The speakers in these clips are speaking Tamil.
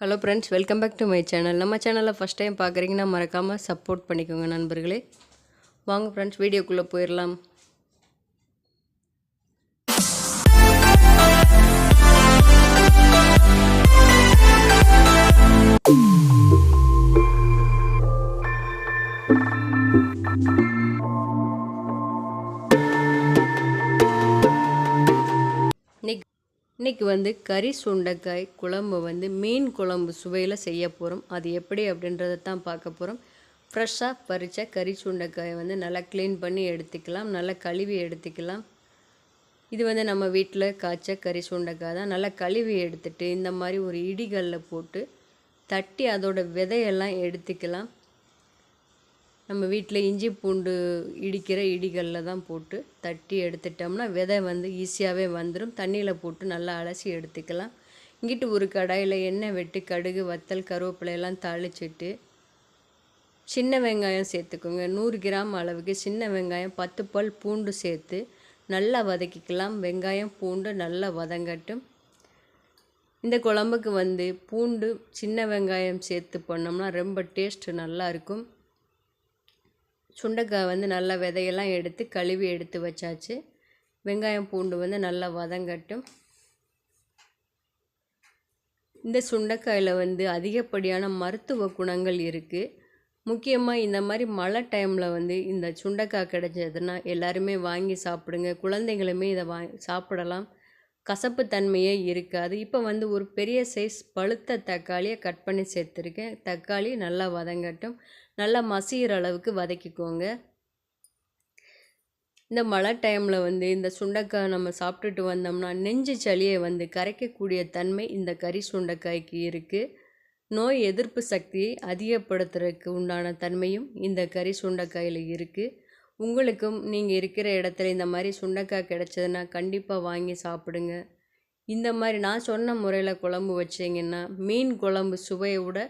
Hello friends welcome back to my channel நம்ம சேனலில் ஃபஸ்ட் டைம் பார்க்குறீங்கன்னா மறக்காமல் சப்போர்ட் பண்ணிக்கோங்க நண்பர்களே. வாங்க ஃப்ரெண்ட்ஸ் வீடியோக்குள்ளே போயிடலாம் இன்றைக்கி வந்து கறி சுண்டைக்காய் குழம்பு வந்து மீன் குழம்பு சுவையில் செய்ய போகிறோம் அது எப்படி அப்படின்றத தான் பார்க்க போகிறோம் ஃப்ரெஷ்ஷாக பறித்த கறி சுண்டைக்காயை வந்து நல்லா க்ளீன் பண்ணி எடுத்துக்கலாம். நல்லா கழுவி எடுத்துக்கலாம். இது வந்து நம்ம வீட்டில் காய்ச்ச கறி சுண்டைக்காய் தான். நல்லா கழுவி எடுத்துட்டு இந்த மாதிரி ஒரு இடிகளில் போட்டு தட்டி அதோட விதையெல்லாம் எடுத்துக்கலாம். நம்ம வீட்டில் இஞ்சி பூண்டு இடிக்கிற இடிகளில் தான் போட்டு தட்டி எடுத்துட்டோம்னா விதை வந்து ஈஸியாகவே வந்துடும் தண்ணியில் போட்டு நல்லா அலசி எடுத்துக்கலாம். இங்கிட்டு ஒரு கடாயில் எண்ணெய் வெட்டி கடுகு வத்தல் கருவேப்பிலையெல்லாம் தாளிச்சிட்டு சின்ன வெங்காயம் சேர்த்துக்கோங்க. நூறு கிராம் அளவுக்கு சின்ன வெங்காயம் பத்து பல் பூண்டு சேர்த்து நல்லா வதக்கிக்கலாம். வெங்காயம் பூண்டு நல்லா வதங்கட்டும். இந்த குழம்புக்கு வந்து பூண்டு சின்ன வெங்காயம் சேர்த்து பண்ணோம்னா ரொம்ப டேஸ்ட்டு நல்லாயிருக்கும் சுண்டைக்காய் வந்து நல்லா விதையெல்லாம் எடுத்து கழுவி எடுத்து வச்சாச்சு. வெங்காயம் பூண்டு வந்து நல்லா வதங்கட்டும். இந்த சுண்டைக்காயில் வந்து அதிகப்படியான மருத்துவ குணங்கள் இருக்குது முக்கியமாக இந்த மாதிரி மழை டைமில் வந்து இந்த சுண்டைக்காய் கிடைச்சதுன்னா எல்லாருமே வாங்கி சாப்பிடுங்க. குழந்தைங்களுமே இதை வா சாப்பிடலாம். கசப்பு தன்மையே இருக்காது. இப்போ வந்து ஒரு பெரிய சைஸ் பழுத்த தக்காளியை கட் பண்ணி சேர்த்துருக்கேன். தக்காளி நல்லா வதங்கட்டும். நல்லா மசிகிற அளவுக்கு வதக்கிக்கோங்க. இந்த மழை டைமில் வந்து இந்த சுண்டைக்காய் நம்ம சாப்பிட்டுட்டு வந்தோம்னா நெஞ்சு சளியை வந்து கரைக்கக்கூடிய தன்மை இந்த கறி சுண்டைக்காய்க்கு இருக்குது நோய் எதிர்ப்பு சக்தியை அதிகப்படுத்துறதுக்கு உண்டான தன்மையும் இந்த கறி சுண்டைக்காயில் இருக்குது உங்களுக்கும் நீங்கள் இருக்கிற இடத்துல இந்த மாதிரி சுண்டைக்காய் கிடச்சதுன்னா கண்டிப்பாக வாங்கி சாப்பிடுங்க. இந்த மாதிரி நான் சொன்ன முறையில் குழம்பு வச்சிங்கன்னா மீன் குழம்பு சுவையை விட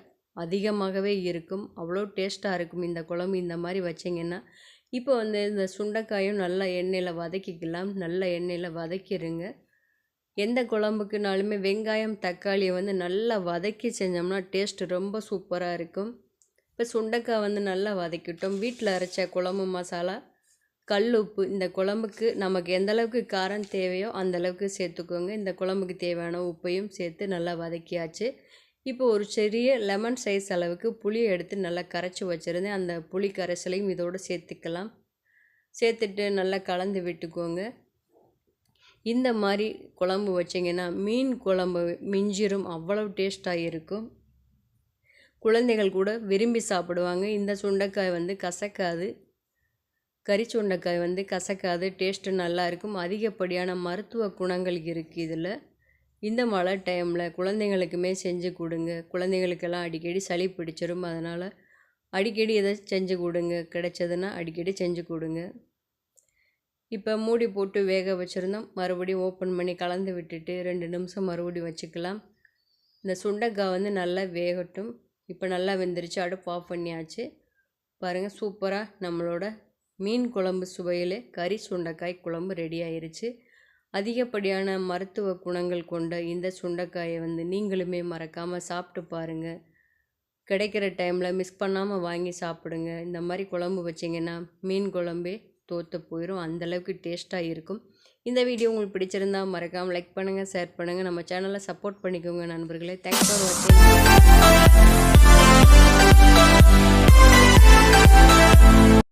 அதிகமாகவே இருக்கும். அவ்வளோ டேஸ்ட்டாக இருக்கும் இந்த குழம்பு இந்த மாதிரி வச்சிங்கன்னா. இப்போ வந்து இந்த சுண்டைக்காயும் நல்லா எண்ணெயில் வதக்கிக்கலாம். நல்ல எண்ணெயில் வதக்கிடுங்க எந்த குழம்புக்குனாலுமே வெங்காயம் தக்காளியை வந்து நல்லா வதக்கி செஞ்சோம்னா டேஸ்ட் ரொம்ப சூப்பராக இருக்கும். இப்போ சுண்டைக்காய் வந்து நல்லா வதக்கிட்டோம். வீட்டில் அரைச்ச குழம்பு மசாலா கல் உப்பு இந்த குழம்புக்கு நமக்கு எந்த அளவுக்கு காரம் தேவையோ அந்த அளவுக்கு சேர்த்துக்கோங்க. இந்த குழம்புக்கு தேவையான உப்பையும் சேர்த்து நல்லா வதக்கியாச்சு. இப்போ ஒரு சிறிய லெமன் சைஸ் அளவுக்கு புளியை எடுத்து நல்லா கரைச்சி வச்சுருந்தேன். அந்த புளி கரைசலையும் இதோடு சேர்த்துக்கலாம். சேர்த்துட்டு நல்லா கலந்து விட்டுக்கோங்க. இந்த மாதிரி குழம்பு வச்சிங்கன்னா மீன் குழம்பு மிஞ்சிரும் அவ்வளவு டேஸ்ட்டாக இருக்கும். குழந்தைகள் கூட விரும்பி சாப்பிடுவாங்க. இந்த சுண்டைக்காய் வந்து கசக்காது. கறி சுண்டைக்காய் வந்து கசக்காது டேஸ்ட்டு நல்லாயிருக்கும் அதிகப்படியான மருத்துவ குணங்கள் இருக்குது இதில். இந்த மழை டைமில் குழந்தைங்களுக்குமே செஞ்சு கொடுங்க. குழந்தைங்களுக்கெல்லாம் அடிக்கடி சளி பிடிச்சிரும். அதனால் அடிக்கடி எதை செஞ்சு கொடுங்க. கிடைச்சதுன்னா அடிக்கடி செஞ்சு கொடுங்க. இப்போ மூடி போட்டு வேக வச்சுருந்தோம். மறுபடியும் ஓப்பன் பண்ணி கலந்து விட்டுட்டு ரெண்டு நிமிஷம் மறுபடியும் வச்சுக்கலாம். இந்த சுண்டைக்காய் வந்து நல்லா வேகட்டும். இப்போ நல்லா வெந்துருச்சு. அடுப்பு ஆஃப் பண்ணியாச்சு. பாருங்கள் சூப்பராக நம்மளோட மீன் குழம்பு சுவையில் கறி சுண்டைக்காய் குழம்பு ரெடி ஆயிருச்சு. அதிகப்படியான மருத்துவ குணங்கள் கொண்ட இந்த சுண்டைக்காயை வந்து நீங்களுமே மறக்காமல் சாப்பிட்டு பாருங்கள் கிடைக்கிற டைமில் மிஸ் பண்ணாமல் வாங்கி சாப்பிடுங்க. இந்த மாதிரி குழம்பு வச்சிங்கன்னா மீன் குழம்பே தோற்று போயிடும் அந்தளவுக்கு டேஸ்ட்டாக இருக்கும். இந்த வீடியோ உங்களுக்கு பிடிச்சிருந்தா மறக்காமல் லைக் பண்ணுங்கள் ஷேர் பண்ணுங்கள் நம்ம சேனலை சப்போர்ட் பண்ணிக்கோங்க நண்பர்களே. தேங்க்ஸ் ஃபார் வாட்சிங்